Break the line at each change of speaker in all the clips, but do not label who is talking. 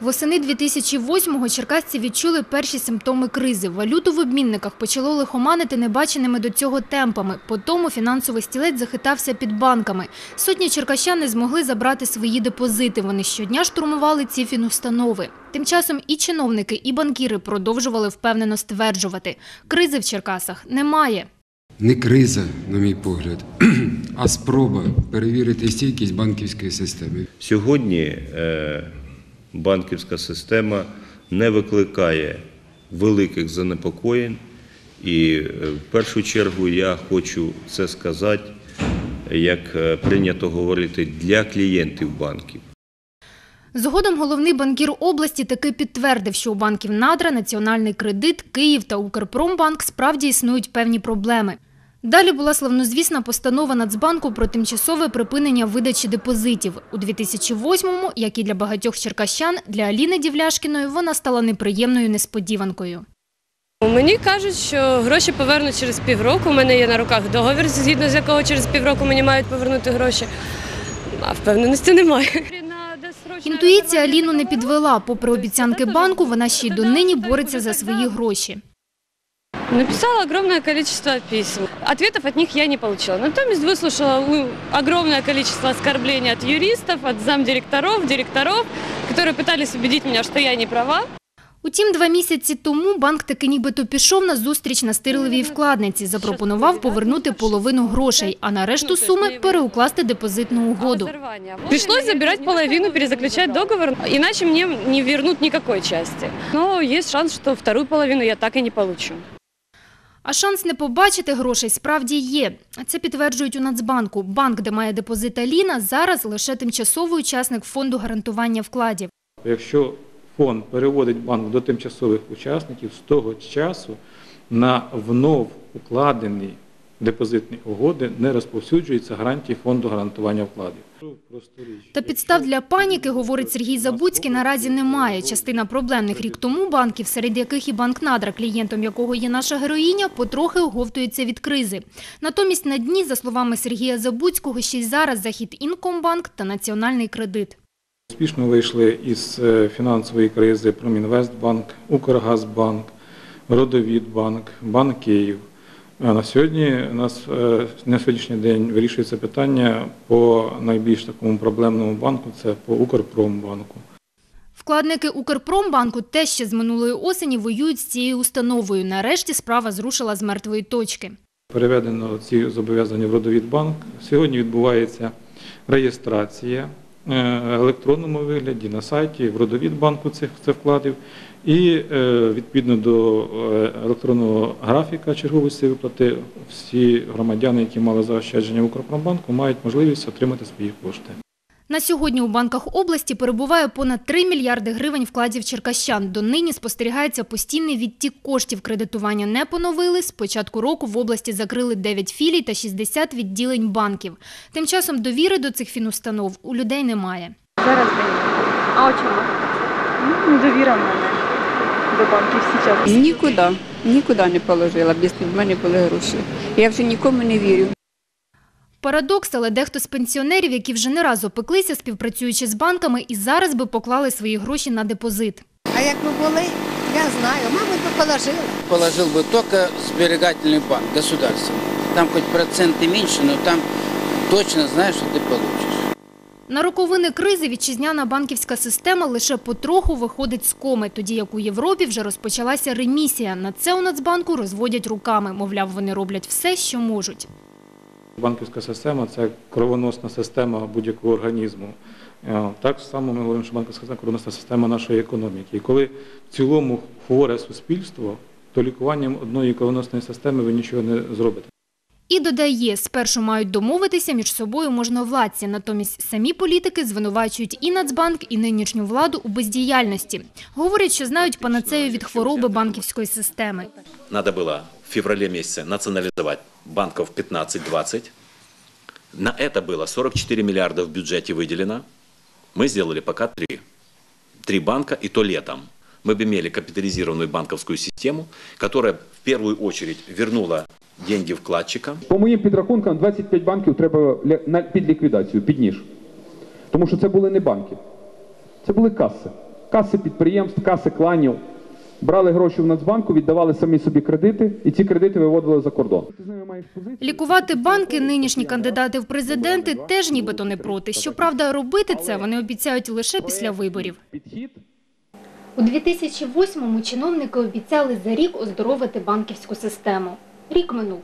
Восени 2008-го черкасці відчули перші симптоми кризи. Валюту в обмінниках почало лихоманити небаченими до цього темпами. Потому фінансовий стілець захитався під банками. Сотні черкащан не змогли забрати свої депозити. Вони щодня штурмували ці фінустанови. Тим часом і чиновники, і банкіри продовжували впевнено стверджувати – кризи в Черкасах немає.
Не криза, на мій погляд, а спроба перевірити стійкість банківської системи.
Сьогодні е, банківська система не викликає великих занепокоєнь, і е, в першу чергу я хочу це сказати, як е, прийнято говорити, для клієнтів банків.
Згодом головний банкір області таки підтвердив, що у банків «Надра», «Національний кредит», «Київ» та «Укрпромбанк» справді існують певні проблеми. Далі була славнозвісна постанова Нацбанку про тимчасове припинення видачі депозитів. У 2008-му, як і для багатьох черкащан, для Аліни Дівляшкіної вона стала неприємною несподіванкою.
Мені кажуть, що гроші повернуть через півроку. У мене є на руках договір, згідно з якого через півроку мені мають повернути гроші. А впевненості немає.
Інтуїція Аліну не підвела. Попри обіцянки банку, вона ще й донині бореться за свої гроші.
Написала огромное количество писем. Ответов от них я не получила. Натомість выслушала у- огромное количество оскорблений от юристов, от замдиректоров, директоров, которые пытались убедить меня, что я не права.
Утім, два місяці тому банк таки нібито пішов на зустріч настирливій вкладниці, запропонував повернути половину грошей, а на решту суми переукласти депозитну угоду.
Пришлось забирать половину, перезаключать договор, иначе мне не вернут никакой части. Но есть шанс, что вторую половину я так и не получу.
А шанс не побачити грошей справді є. Це підтверджують у Нацбанку. Банк, де має депозит Аліна, зараз лише тимчасовий учасник фонду гарантування вкладів.
Якщо фонд переводить банк до тимчасових учасників, з того часу на внов укладені депозитні угоди не розповсюджуються гарантії фонду гарантування вкладів.
Та підстав для паніки, говорить Сергій Забуцький, наразі немає. Частина проблемних рік тому банків, серед яких і банк «Надра», клієнтом якого є наша героїня, потрохи оговтується від кризи. Натомість на дні, за словами Сергія Забуцького, ще й зараз захід Інкомбанк та Національний кредит.
Успішно вийшли із е, фінансової кризи Промінвестбанк, Укргазбанк, Родовідбанк, Банк Київ. На сьогодні у нас е, на сьогоднішній день вирішується питання по найбільш такому проблемному банку це по Укрпромбанку.
Вкладники Укрпромбанку теж ще з минулої осені воюють з цією установою. Нарешті справа зрушила з мертвої точки.
Переведено ці зобов'язання в Родовідбанк. Сьогодні відбувається реєстрація електронному вигляді на сайті в родовід банку цих це вкладів. І е, відповідно до е, електронного графіка черговості виплати всі громадяни, які мали заощадження в Укрпромбанку, мають можливість отримати свої кошти.
На сьогодні у банках області перебуває понад 3 мільярди гривень вкладів черкащан. Донині спостерігається постійний відтік коштів. Кредитування не поновили. З початку року в області закрили 9 філій та 60 відділень банків. Тим часом довіри до цих фінустанов у людей немає.
Зараз даю. А у чому? Ну, недовіра в мене до банків зараз.
Нікуди, нікуди не положила, без в мене були гроші. Я вже нікому не вірю.
Парадокс, але дехто з пенсіонерів, які вже не раз опеклися, співпрацюючи з банками, і зараз би поклали свої гроші на депозит.
А як ми були, я знаю, мабуть, би положили.
положил бы только сберегательный банк государственный. Там хоть проценты меньше, но там точно знаешь, что ты получишь.
На роковини кризи вітчизняна банківська система лише потроху виходить з коми, тоді як у Європі вже розпочалася ремісія. На це у Нацбанку розводять руками. Мовляв, вони роблять все, що можуть.
Банківська система це кровоносна система будь-якого організму. Е, Так само ми говоримо, що банківська система кровоносна система нашої економіки. І коли в цілому хворе суспільство, то лікуванням одної кровоносної системи ви нічого не зробите.
І додає, спершу мають домовитися між собою можновладці. Натомість самі політики звинувачують і Нацбанк, і нинішню владу у бездіяльності. Говорять, що знають панацею від хвороби банківської системи.
Надо было в феврале месяце национализовать банков 15-20. На это было 44 миллиарда в бюджете выделено. Мы сделали пока три. Три банка, и то летом. Мы бы имели капитализированную банковскую систему, которая в первую очередь вернула деньги вкладчикам,
По моїм підрахункам, 25 банків треба ля- на- під ліквідацію, під ніж. Тому що це були не банки, це були каси. каси підприємств, каси кланів. Брали гроші в Нацбанку, віддавали самі собі кредити, і ці кредити виводили за кордон.
Лікувати банки нинішні кандидати в президенти теж нібито не проти. Щоправда, робити це вони обіцяють лише після виборів.
Підхід
У 2008-му чиновники обіцяли за рік оздоровити банківську систему. Рік минув.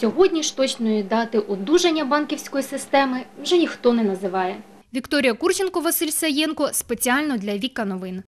Сьогодні ж точної дати одужання банківської системи вже ніхто не називає. Вікторія Курченко, Василь Саєнко спеціально для Віка Новин.